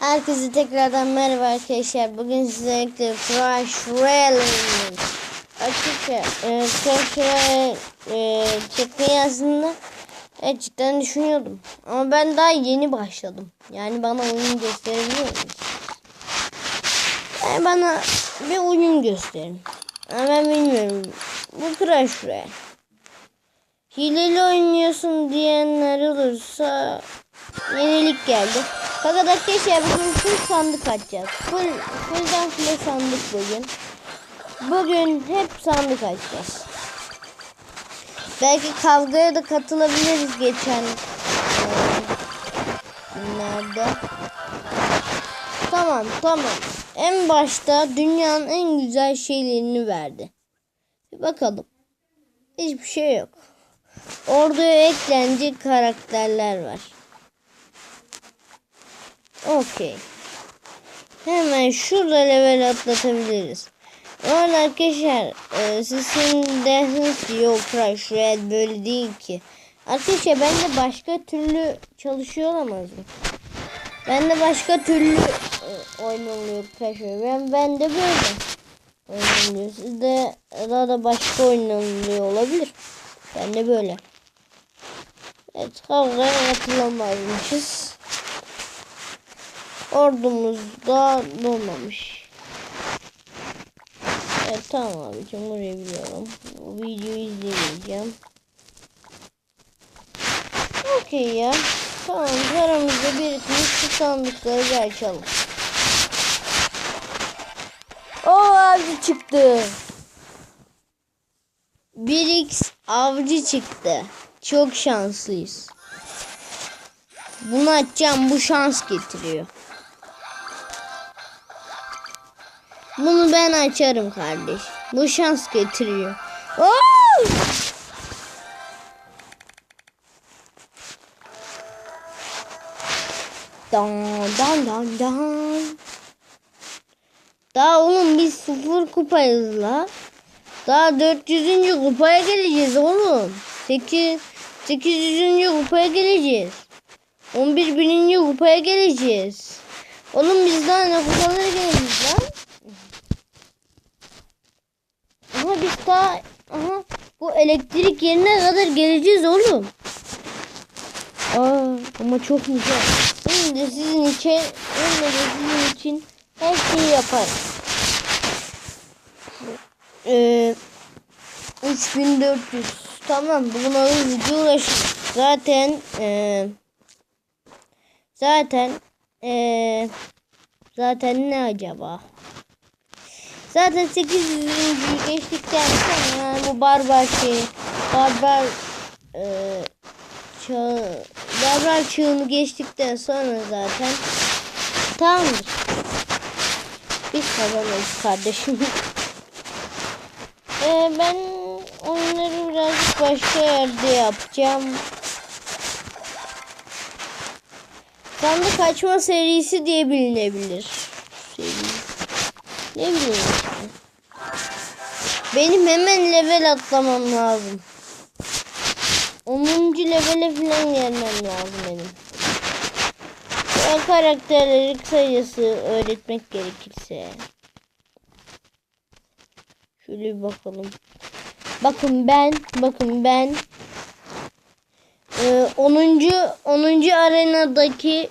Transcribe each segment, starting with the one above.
Herkese tekrardan merhaba arkadaşlar. Bugün sizlerle Crash oynuyoruz. Açıkça e, Royale e, çekmeyi aslında evet, düşünüyordum. Ama ben daha yeni başladım. Yani bana oyun gösterebiliyor musunuz? Yani bana bir oyun gösterin. Ama ben bilmiyorum. Bu Crash Royale. Hileli oynuyorsun diyenler olursa yenilik geldi. Fakat arkadaşlar bugün full sandık açacağız. Full, fullden full sandık bugün. Bugün hep sandık açacağız. Belki kavgaya da katılabiliriz geçen e, günlerde. Tamam tamam. En başta dünyanın en güzel şeylerini verdi. Bir bakalım. Hiçbir şey yok. Orduya eklenecek karakterler var. Okey. Hemen şurada level atlatabiliriz. Orada arkadaşlar e, siz şimdi dersiniz ki yok Crash Royale böyle değil ki. Arkadaşlar ben de başka türlü çalışıyor olamaz mı? Ben de başka türlü e, oynanıyor Crash Royale. Ben, ben de böyle oynanıyor. Sizde daha da başka oynanıyor olabilir. Ben de böyle. Evet kavgaya katılamazmışız. Ordumuz da dolmamış. Evet tamam abicim burayı biliyorum. Bu videoyu izlemeyeceğim. Okey ya. Tamam paramızda birikmiş şu sandıkları açalım. O avcı çıktı. 1x avcı çıktı. Çok şanslıyız. Bunu açacağım bu şans getiriyor. Bunu ben açarım kardeş. Bu şans getiriyor. Oo! Dan dan dan dan. Daha oğlum biz sıfır kupayız la. Daha 400. kupaya geleceğiz oğlum. 8 800. kupaya geleceğiz. 11 bininci kupaya geleceğiz. Oğlum biz daha ne kupalara geleceğiz lan? Daha aha, bu elektrik yerine kadar geleceğiz oğlum. Aa, ama çok güzel. Şimdi sizin için, şimdi de sizin için her şeyi yaparım. Ee, 3400 tamam buna hızlıca ulaşırız. Zaten ee, zaten ee, zaten ne acaba? Zaten 800. geçtikten sonra bu barbar şey barbar e, çağı barbar çığını geçtikten sonra zaten tamamdır. Biz kazanırız kardeşim. e, ben onları birazcık başka yerde yapacağım. Sandık açma serisi diye bilinebilir. Seri. Ne bileyim. Benim hemen level atlamam lazım. 10. levele falan gelmem lazım benim. Diğer karakterleri kısacası öğretmek gerekirse. Şöyle bir bakalım. Bakın ben, bakın ben e, 10. 10. arenadaki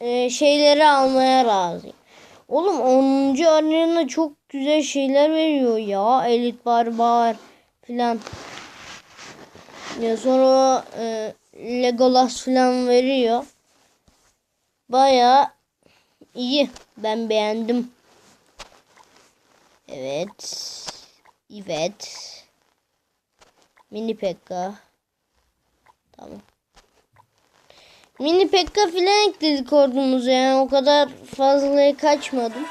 e, şeyleri almaya razıyım. Oğlum 10. arena çok güzel şeyler veriyor ya. Elit barbar filan. Ya sonra e, Legolas filan veriyor. Baya iyi. Ben beğendim. Evet. Evet. Mini Pekka. Tamam. Mini Pekka filan ekledik ordumuza yani o kadar fazlaya kaçmadım.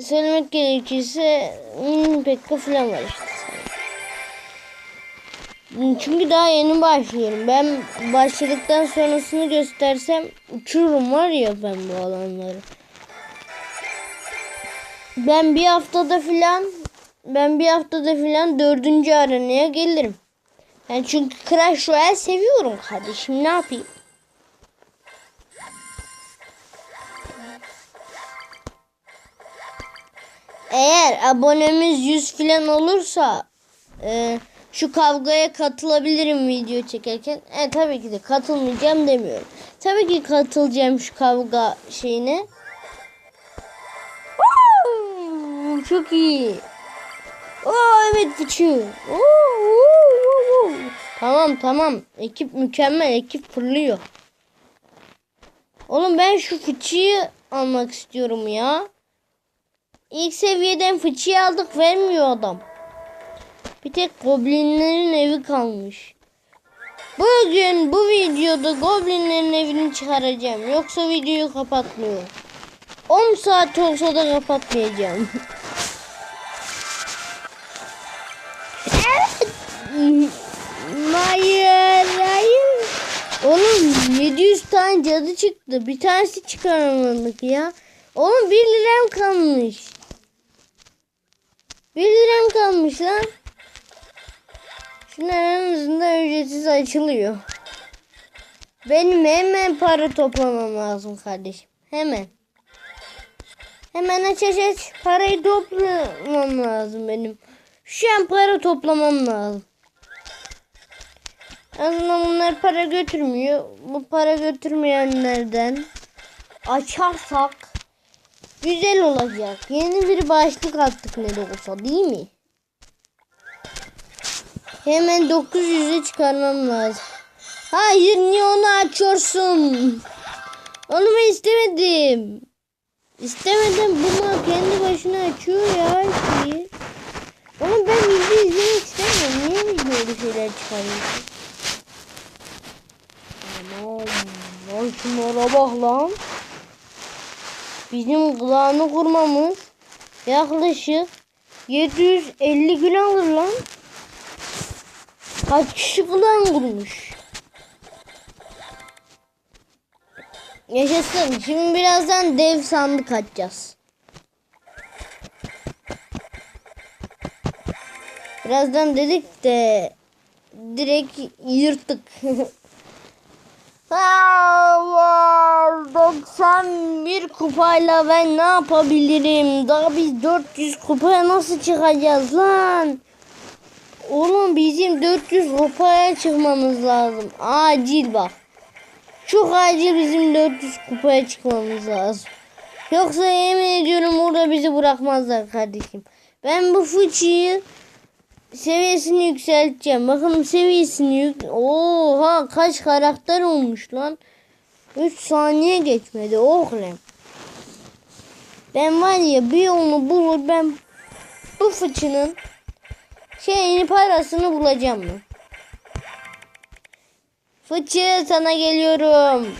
Söylemek gerekirse Mini Pekka filan var işte. Çünkü daha yeni başlıyorum. Ben başladıktan sonrasını göstersem uçururum var ya ben bu alanları. Ben bir haftada filan ben bir haftada filan dördüncü arenaya gelirim. Yani çünkü Crash Royale seviyorum kardeşim. Ne yapayım? Eğer abonemiz 100 filan olursa e, şu kavgaya katılabilirim video çekerken. E tabii ki de katılmayacağım demiyorum. Tabii ki katılacağım şu kavga şeyine. Oo, çok iyi. Oo evet geçiyor. Şey. Oo, oo. Tamam tamam. Ekip mükemmel. Ekip fırlıyor. Oğlum ben şu fıçıyı almak istiyorum ya. İlk seviyeden fıçıyı aldık vermiyor adam. Bir tek goblinlerin evi kalmış. Bugün bu videoda goblinlerin evini çıkaracağım. Yoksa videoyu kapatmıyorum. 10 saat olsa da kapatmayacağım. tane cadı çıktı. Bir tanesi çıkaramadık ya. Oğlum 1 liram kalmış. 1 liram kalmış lan. Şunlar en ücretsiz açılıyor. Benim hemen para toplamam lazım kardeşim. Hemen. Hemen aç aç aç. Parayı toplamam lazım benim. Şu an para toplamam lazım. Aslında bunlar para götürmüyor. Bu para götürmeyenlerden açarsak güzel olacak. Yeni bir başlık attık ne de olsa değil mi? Hemen 900'e çıkarmam lazım. Hayır niye onu açıyorsun? Onu ben istemedim. İstemedim. Bu mal kendi başına açıyor ya şeyi. Oğlum ben video izlemek istemiyorum. Niye videoda şeyler çıkarıyorsun? Aman. Lan şunlara bak lan. Bizim kulağını kurmamız yaklaşık 750 gün alır lan. Kaç kişi kulağını kurmuş? Yaşasın. Şimdi birazdan dev sandık açacağız. Birazdan dedik de direkt yırttık. Allah 91 kupayla ben ne yapabilirim? Daha biz 400 kupaya nasıl çıkacağız lan? Oğlum bizim 400 kupaya çıkmamız lazım. Acil bak. Çok acil bizim 400 kupaya çıkmamız lazım. Yoksa yemin ediyorum orada bizi bırakmazlar kardeşim. Ben bu fıçıyı seviyesini yükselteceğim. Bakalım seviyesini yük... Oha kaç karakter olmuş lan. 3 saniye geçmedi oğlum. Ben var ya bir yolunu bulur ben bu fıçının şeyini parasını bulacağım mı? Fıçı sana geliyorum.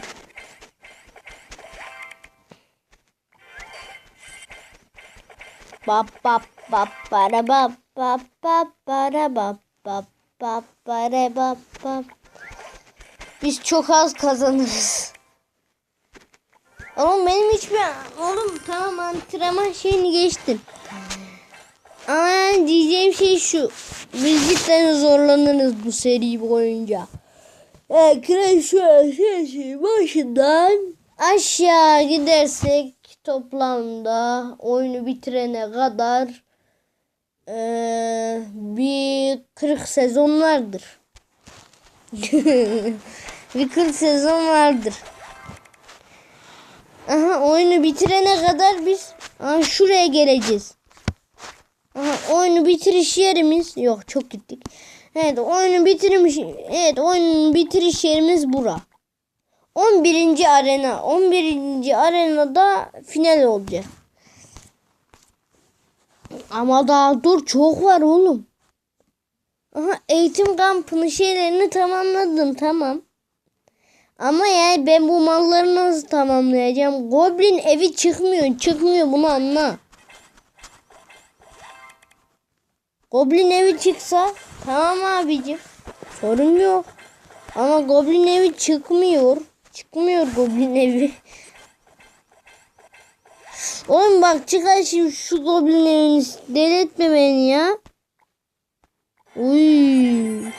Bap bap bap para bap bap bap para bap bap bap para bap bap. Biz çok az kazanırız. Oğlum benim hiçbir... Oğlum tamam antrenman şeyini geçtim. Ama diyeceğim şey şu. Biz cidden zorlanırız bu seri boyunca. Arkadaşlar sesi başından aşağı gidersek toplamda oyunu bitirene kadar eee, bir 40 sezon vardır. bir 40 sezon vardır. Aha oyunu bitirene kadar biz aha, şuraya geleceğiz. Aha, oyunu bitiriş yerimiz yok çok gittik. Evet oyunu bitirmiş evet oyunun bitiriş yerimiz bura. 11. arena. 11. arenada final olacak. Ama daha dur çok var oğlum. Aha eğitim kampının şeylerini tamamladım tamam. Ama yani ben bu malları nasıl tamamlayacağım? Goblin evi çıkmıyor. Çıkmıyor bunu anla. Goblin evi çıksa tamam abicim. Sorun yok. Ama Goblin evi çıkmıyor. Çıkmıyor Goblin evi. Oğlum bak çıkar şimdi şu Goblin evini. Deli etme beni ya. Uy.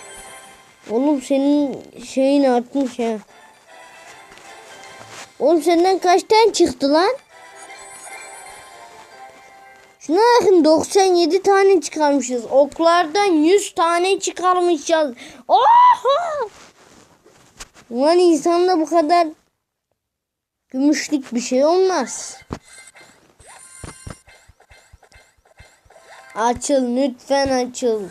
Oğlum senin şeyin artmış ya. Oğlum senden kaç tane çıktı lan? Şuna bakın 97 tane çıkarmışız. Oklardan 100 tane çıkarmışız. Oha! Ulan insanda bu kadar gümüşlük bir şey olmaz. Açıl lütfen açıl.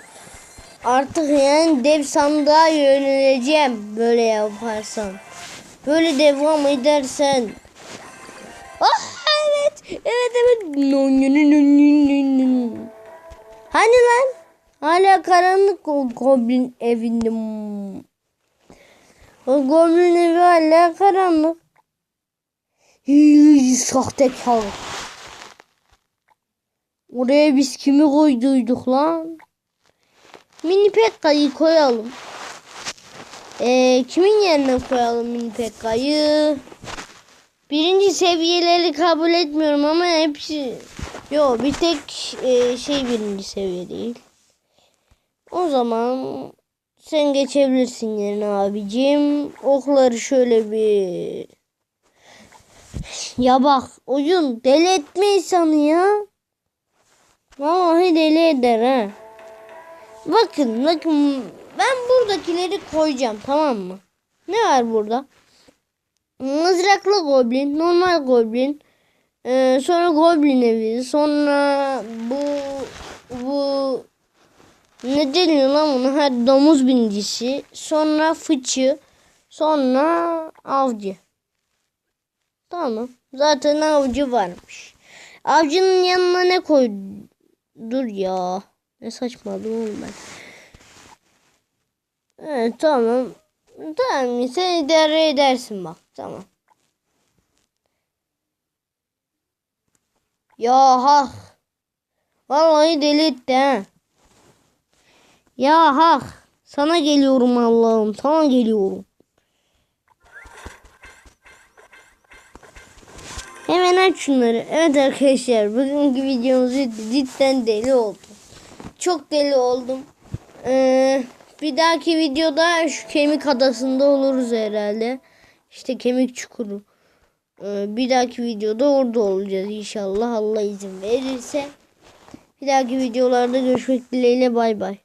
Artık yani dev sandığa yöneleceğim böyle yaparsan. Böyle devam edersen. Ah evet. Evet evet. Hani lan? Hala karanlık o goblin evinde. O goblin evi hala karanlık. Hii, Sahtekar. Oraya biz kimi koyduyduk lan? Mini Pekka'yı koyalım. Ee, kimin yerine koyalım Mini Pekka'yı? Birinci seviyeleri kabul etmiyorum ama hepsi... Yo bir tek e, şey birinci seviye değil. O zaman sen geçebilirsin yerine abicim. Okları şöyle bir... Ya bak oyun deli etme insanı ya. Vallahi deli eder ha. Bakın bakın ben buradakileri koyacağım tamam mı? Ne var burada? Mızraklı goblin, normal goblin, ee, sonra goblin evi, sonra bu bu ne deniyor lan bunu? Ha, domuz binicisi, sonra fıçı, sonra avcı. Tamam. Zaten avcı varmış. Avcının yanına ne koy? Dur ya. Ne saçmaladım oğlum ben. Evet tamam. Tamam sen idare edersin bak. Tamam. Ya hak. Vallahi deli etti ha. Ya hak. Sana geliyorum Allah'ım. Sana geliyorum. Hemen aç şunları. Evet arkadaşlar bugünkü videomuz cidden deli oldum. Çok deli oldum. Ee, bir dahaki videoda şu kemik adasında oluruz herhalde. İşte kemik çukuru. Ee, bir dahaki videoda orada olacağız inşallah Allah izin verirse. Bir dahaki videolarda görüşmek dileğiyle bay bay.